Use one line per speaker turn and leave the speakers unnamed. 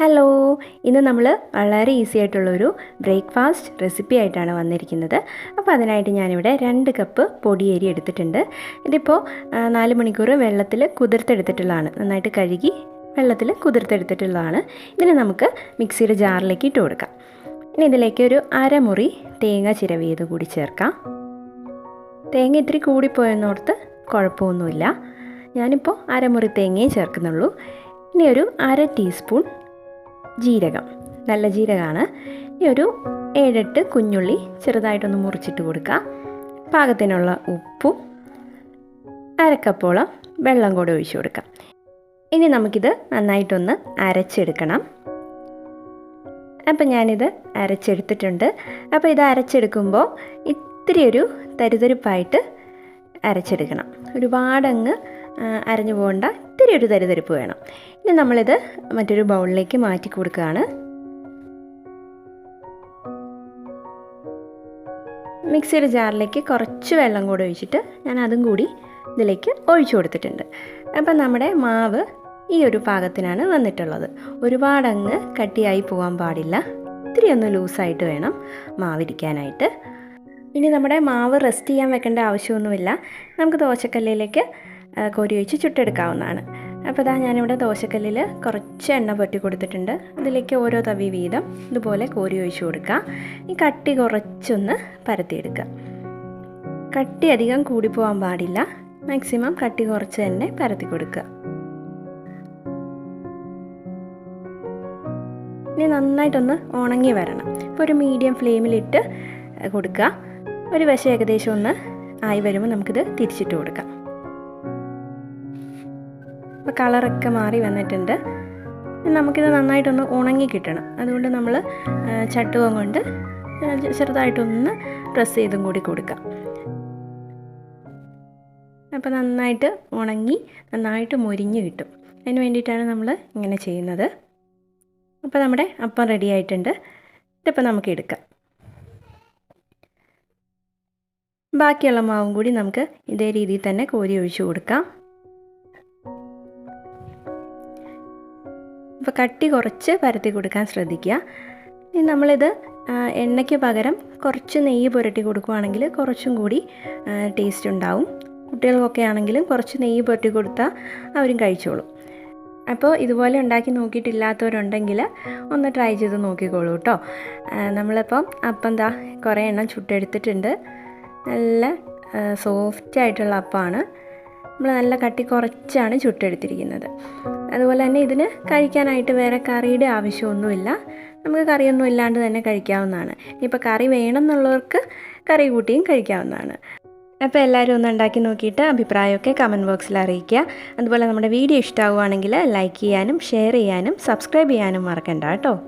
Hello ഇന്ന് നമ്മൾ വളരെ ഈസി ആയിട്ടുള്ളൊരു ബ്രേക്ക്ഫാസ്റ്റ് റെസിപ്പി ആയിട്ടാണ് വന്നിരിക്കുന്നത്. അപ്പോൾ അതിനായിട്ട് ഞാനിവിടെ രണ്ട് കപ്പ് പൊടിയേരി എടുത്തിട്ടുണ്ട്. ഇതിപ്പോൾ നാല് മണിക്കൂർ വെള്ളത്തിൽ കുതിർത്തെടുത്തിട്ടുള്ളതാണ്. നന്നായിട്ട് കഴുകി വെള്ളത്തിൽ കുതിർത്തെടുത്തിട്ടുള്ളതാണ്. ഇതിനെ നമുക്ക് മിക്സിയുടെ ജാറിലേക്ക് ഇട്ട് കൊടുക്കാം. ഇനി ഇതിലേക്ക് ഒരു അരമുറി തേങ്ങ ചിരവിയത് കൂടി ചേർക്കാം. തേങ്ങ ഇത്തിരി കൂടിപ്പോയെന്നോർത്ത് കുഴപ്പമൊന്നുമില്ല. ഞാനിപ്പോൾ അരമുറി തേങ്ങയും ചേർക്കുന്നുള്ളൂ. ഇനി ഒരു അര ടീസ്പൂൺ ജീരകം. നല്ല ജീരകമാണ്. ഈ ഒരു ഏഴെട്ട് കുഞ്ഞുള്ളി ചെറുതായിട്ടൊന്ന് മുറിച്ചിട്ട് കൊടുക്കുക. പാകത്തിനുള്ള ഉപ്പും അരക്കപ്പോളം വെള്ളം കൂടെ ഒഴിച്ചു കൊടുക്കാം ഇനി നമുക്കിത് നന്നായിട്ടൊന്ന് അരച്ചെടുക്കണം. അപ്പം ഞാനിത് അരച്ചെടുത്തിട്ടുണ്ട്. അപ്പോൾ ഇത് അരച്ചെടുക്കുമ്പോൾ ഇത്തിരി ഒരു തരിതരിപ്പായിട്ട് അരച്ചെടുക്കണം. ഒരുപാടങ്ങ് അരഞ്ഞു പോകണ്ട. ഇത്തിരി ഒരു തരിതരിപ്പ് വേണം. ഇനി നമ്മളിത് മറ്റൊരു ബൗളിലേക്ക് മാറ്റി കൊടുക്കുകയാണ്. മിക്സിയുടെ ജാറിലേക്ക് കുറച്ച് വെള്ളം കൂടെ ഒഴിച്ചിട്ട് ഞാൻ അതും കൂടി ഇതിലേക്ക് ഒഴിച്ചു കൊടുത്തിട്ടുണ്ട്. അപ്പം നമ്മുടെ മാവ് ഈ ഒരു പാകത്തിനാണ് വന്നിട്ടുള്ളത്. ഒരുപാടങ്ങ് കട്ടിയായി പോകാൻ പാടില്ല. ഇത്തിരി ഒന്ന് ലൂസായിട്ട് വേണം മാവിരിക്കാനായിട്ട്. ഇനി നമ്മുടെ മാവ് റെസ്റ്റ് ചെയ്യാൻ വെക്കേണ്ട ആവശ്യമൊന്നുമില്ല. നമുക്ക് ദോശക്കല്ലിലേക്ക് കോരി ഒഴിച്ച് ചുട്ടെടുക്കാവുന്നതാണ്. അപ്പോൾ ഇതാ ഞാനിവിടെ ദോശക്കല്ലിൽ കുറച്ച് എണ്ണ പൊട്ടി കൊടുത്തിട്ടുണ്ട്. അതിലേക്ക് ഓരോ തവി വീതം ഇതുപോലെ കോരി ഒഴിച്ച് കൊടുക്കുക ഈ കട്ടി കുറച്ചൊന്ന് പരത്തിയെടുക്കുക കട്ടി അധികം കൂടിപ്പോകാൻ പാടില്ല. മാക്സിമം കട്ടി കുറച്ച് തന്നെ പരത്തി കൊടുക്കുക ഇനി നന്നായിട്ടൊന്ന് ഉണങ്ങി വരണം. ഇപ്പോൾ ഒരു മീഡിയം ഫ്ലെയിമിലിട്ട് കൊടുക്കുക ഒരു വശം ഏകദേശം ഒന്ന് ആയി വരുമ്പോൾ നമുക്കിത് തിരിച്ചിട്ട് കൊടുക്കാം. അപ്പോൾ കളറൊക്കെ മാറി വന്നിട്ടുണ്ട്. നമുക്കിത് നന്നായിട്ടൊന്ന് ഉണങ്ങി കിട്ടണം. അതുകൊണ്ട് നമ്മൾ ചട്ടുകം കൊണ്ട് ചെറുതായിട്ടൊന്ന് പ്രസ് ചെയ്തും കൂടി കൊടുക്കാം. അപ്പോൾ നന്നായിട്ട് ഉണങ്ങി നന്നായിട്ട് മൊരിഞ്ഞ് കിട്ടും. അതിന് വേണ്ടിയിട്ടാണ് നമ്മൾ ഇങ്ങനെ ചെയ്യുന്നത്. അപ്പോൾ നമ്മുടെ അപ്പം റെഡി ആയിട്ടുണ്ട്. ഇതിപ്പോൾ നമുക്ക് എടുക്കാം. ബാക്കിയുള്ള മാവും കൂടി നമുക്ക് ഇതേ രീതിയിൽ തന്നെ കോരി ഒഴിച്ചു കൊടുക്കാം. അപ്പോൾ കട്ടി കുറച്ച് പരത്തി കൊടുക്കാൻ ശ്രദ്ധിക്കുക. ഇനി നമ്മളിത് എണ്ണയ്ക്ക് പകരം കുറച്ച് നെയ്യ് പുരട്ടി കൊടുക്കുകയാണെങ്കിൽ കുറച്ചും കൂടി ടേസ്റ്റ് ഉണ്ടാവും. കുട്ടികൾക്കൊക്കെ ആണെങ്കിലും കുറച്ച് നെയ്യ് പുരട്ടി കൊടുത്താൽ അവരും കഴിച്ചോളും. അപ്പോൾ ഇതുപോലെ ഉണ്ടാക്കി നോക്കിയിട്ടില്ലാത്തവരുണ്ടെങ്കിൽ ഒന്ന് ട്രൈ ചെയ്ത് നോക്കിക്കോളൂ കേട്ടോ നമ്മളിപ്പം അപ്പം എന്താ കുറേ എണ്ണം ചുട്ടെടുത്തിട്ടുണ്ട്. നല്ല സോഫ്റ്റ് ആയിട്ടുള്ള അപ്പമാണ് നമ്മൾ നല്ല കട്ടി കുറച്ചാണ് ചുട്ടെടുത്തിരിക്കുന്നത്. അതുപോലെ തന്നെ ഇതിന് കഴിക്കാനായിട്ട് വേറെ കറിയുടെ ആവശ്യമൊന്നുമില്ല. നമുക്ക് കറിയൊന്നും ഇല്ലാണ്ട് തന്നെ കഴിക്കാവുന്നതാണ്. ഇപ്പോൾ കറി വേണമെന്നുള്ളവർക്ക് കറി കൂട്ടിയും കഴിക്കാവുന്നതാണ്. അപ്പോൾ എല്ലാവരും ഒന്ന് ഉണ്ടാക്കി നോക്കിയിട്ട് അഭിപ്രായമൊക്കെ കമന്റ് ബോക്സിൽ അറിയിക്കുക. അതുപോലെ നമ്മുടെ വീഡിയോ ഇഷ്ടമാവുകയാണെങ്കിൽ ലൈക്ക് ചെയ്യാനും ഷെയർ ചെയ്യാനും സബ്സ്ക്രൈബ് ചെയ്യാനും മറക്കണ്ട കേട്ടോ.